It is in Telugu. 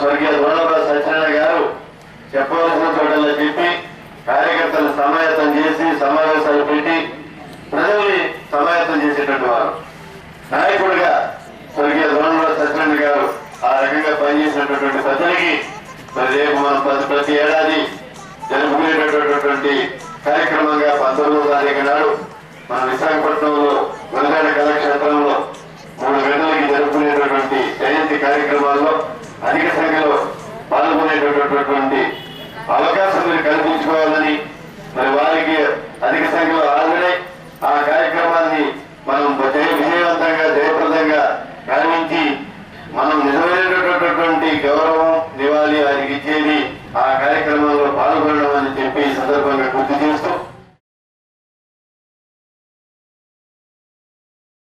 స్వర్గీయ దూడరావు సత్యనారాయణ గారు చెప్పవలసిన చోటల్లో చెప్పి కార్యకర్తలు సమాయత్తం చేసి సమావేశాలు పెట్టి ప్రజల్ని సమాయత్తం చేసేటువంటి వారు. నాయకుడిగా స్వర్గీయ దూడరావు సత్యనారాయణ గారు ఆ రకంగా పనిచేసినటువంటి ప్రజలకి మరి రేపు మనం ప్రతి ప్రతి ఏడాది జరుపుకునేటటువంటి కార్యక్రమంగా పంతొమ్మిదవ తారీఖు నాడు మన విశాఖపట్నం కార్యక్రమాల్లో అధిక సంఖ్యలో పాల్గొనేటటువంటి అవకాశం మీరు కల్పించుకోవాలని మరి వారికి అధిక సంఖ్యలో హాజరై ఆ కార్యక్రమాన్ని మనం జయ విజయవంతంగా జయప్రదంగా నిర్వహించి మనం నిజమైనటువంటి గౌరవం